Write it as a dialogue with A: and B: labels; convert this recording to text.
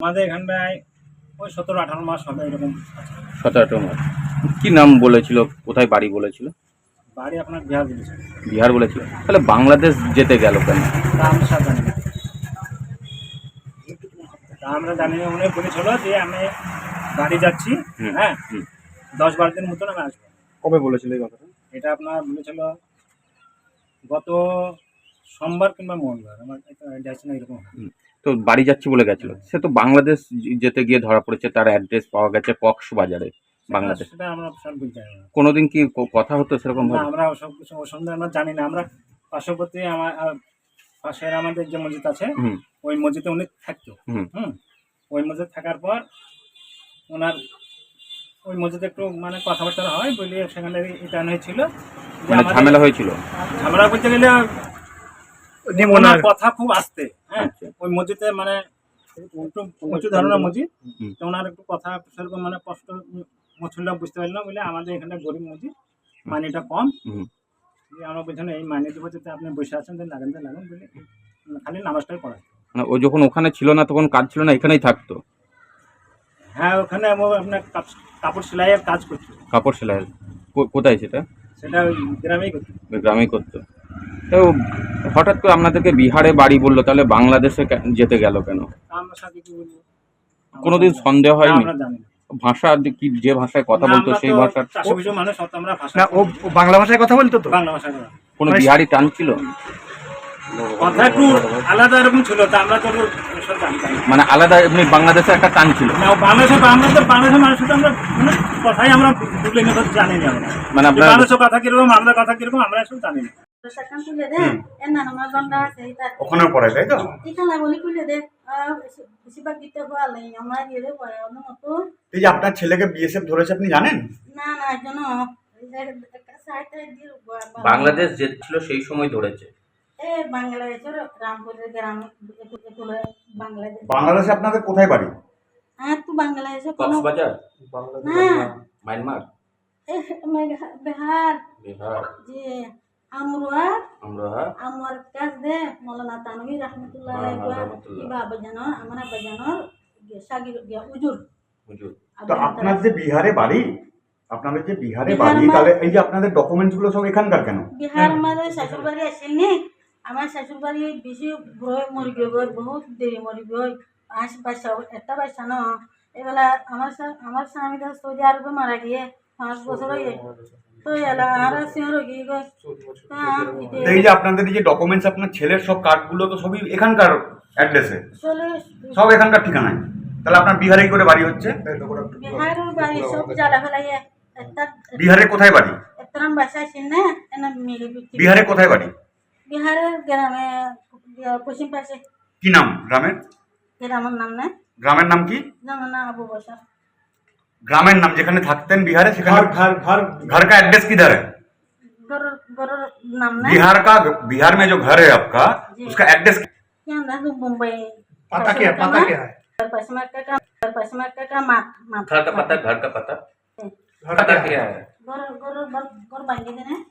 A: আমাদের এখানটায় ওই সতেরো আঠারো মাস হবে এরকম।
B: সতেরো আঠারো মাস। কি নাম বলেছিল? কোথায় বাড়ি বলেছিল?
A: বাড়ি আপনার বিহার বলেছে
B: বিহার বলেছিল। তাহলে বাংলাদেশ যেতে গেল কেন?
A: তা আমরা সব জানি না। তা আমরা জানি না উনি বলেছিল যে আমি বাড়ি যাচ্ছি
B: হুম,
A: হ্যাঁ?
B: হুম।
A: দশ বারো দিন মতন আমি আসব।
C: কবে বলেছিল এই কথাটা?
A: এটা আপনার বলেছিল গত সোমবার কিংবা মঙ্গলবার আমার এটা আইডিয়া আছে না এরকম
B: তো বাড়ি যাচ্ছি বলে গেছিল। সে তো বাংলাদেশ যেতে গিয়ে ধরা পড়েছে তার অ্যাড্রেস পাওয়া গেছে কক্সবাজারে বাংলাদেশ।
A: সেটা আমরা সব বলতে জানি না।
B: কোনোদিন কি কথা হতো সেরকম
A: না আমরা ওসব কিছু সম্বন্ধে আমরা জানি না। আমরা পার্শ্ববর্তী আমার পাশের আমাদের যে মসজিদ আছে ওই মসজিদে উনি থাকতো।
B: হুম।
A: ওই মসজিদ থাকার পর ওনার ওই মসজিদে একটু মানে কথাবার্তা হয় বলে সেখানে রিটার্ন হয়েছিল।
B: মানে ঝামেলা হয়েছিল?
A: ঝামেলা করতে গেলে ওনার কথা খুব আসতে হ্যাঁ?
B: আচ্ছা।
A: ওই মসজিদে মানে উঁচু ধরনের মসজিদ। তো ওনার একটু কথা সেরকম মানে কষ্ট মুসলিমরা বুঝতে পারল না বলে আমাদের এখানে গরিব মসজিদ মানিটা কম। আমরা বলছিলাম এই মাইনে দেবো যাতে আপনি বসে আছেন লাগান তো লাগান। বলে খালি নামাজটাই
B: মানে ও যখন ওখানে ছিল না তখন কাজ ছিল না এখানেই থাকতো?
A: হ্যাঁ ওখানে আপনার কাপ- কাপড় সেলাইয়ের কাজ করছে।
B: কাপড় সেলাই কো- কোথায় সেটা?
A: সেটা গ্রামেই
B: করতো গ্রামেই করতো। তো হঠাৎ করে আপনাদেরকে বিহারে বাড়ি বলল তাহলে বাংলাদেশে যেতে গেল কেন?
A: তা আমরা সাথে কি বলব
B: কোনোদিন সন্দেহ হয়নি ভাষা যে কি যে ভাষায় কথা বলতো সেই
A: ভাষা
C: না ও বাংলা ভাষায় কথা বলতো তো?
A: বাংলা
B: কোনো বিহারি টান ছিল?
A: কথা একটু আলাদা এরকম ছিল তা আমরা তো।
B: মানে আলাদা এমনি বাংলাদেশে একটা টান ছিল?
A: বাংলাদেশে বাংলাদেশের মানুষ তো আমরা মানে কথাই আমরা জানি না
B: মানে আপনার
A: বাংলাদেশের কথা কীরকম আমরা কথা কীরকম আমরা এসব জানি না
C: পড়ায় তাই তো? এই যে আপনার ছেলেকে বিএসএফ ধরেছে আপনি জানেন?
D: না না দিয়ে
B: বাংলাদেশ যে ছিল সেই সময় ধরেছে।
D: এ বাংলাদেশের রামপুরের গ্রামে এগুলো বাংলাদেশ।
C: বাংলাদেশে আপনাদের কোথায় বাড়ি?
D: হ্যাঁ বাংলাদেশে
B: কক্সবাজার?
D: না।
B: মায়ানমার?
D: বিহার।
B: বিহার।
D: যে
B: আমরা
D: আমার কাছ দে মৌলানা রহমতুল্লাহ সাগির উজুর
C: তো আপনার যে বিহারে বাড়ি আপনাদের যে বিহারে বাড়ি তাহলে এই যে আপনাদের ডকুমেন্টসগুলো সব এখানকার কেন?
D: বিহার আমাদের শ্বশুর বাড়ি আসেননি আমার শ্বশুর বাড়ি বেশি মরি গিয়ে বহুত দেরি মরি গই একটা ন। এবেলা আমার আমার স্বামী তো সৌদি আরবে মারা গিয়ে পাঁচ বছর হয়ে
C: এই যে আপনাদের যে ডকুমেন্টস আপনার ছেলের সব কার্ডগুলো তো সবই এখানকার অ্যাড্রেসে সব এখানকার ঠিকানায়। তাহলে আপনার বিহারেই করে বাড়ি হচ্ছে? বিহারে কোথায় বাড়ি? বিহারে কোথায় বাড়ি?
D: বিহারের গ্রামে পশ্চিম পাশে।
C: কি নাম? গ্রামের?
D: গ্রামের নাম না?
C: গ্রামের নাম কি?
D: জানো না আবু বসা।
C: গ্রামের নাম যেখানে থাকতেন बिहार সেখানে
E: घर घर
C: घर का एड्रेस किधर है
D: গরুর গরুর নাম না
C: बिहार का बिहार में जो घर है आपका उसका एड्रेस
D: क्या ना तू मुंबई
E: पता क्या पता क्या है
D: पश्चिम का पश्चिम का मात मात
B: घर का पता घर का पता
E: घर
B: पता
E: क्या है
B: क्या है
D: गरु गरु गरु बांगे देने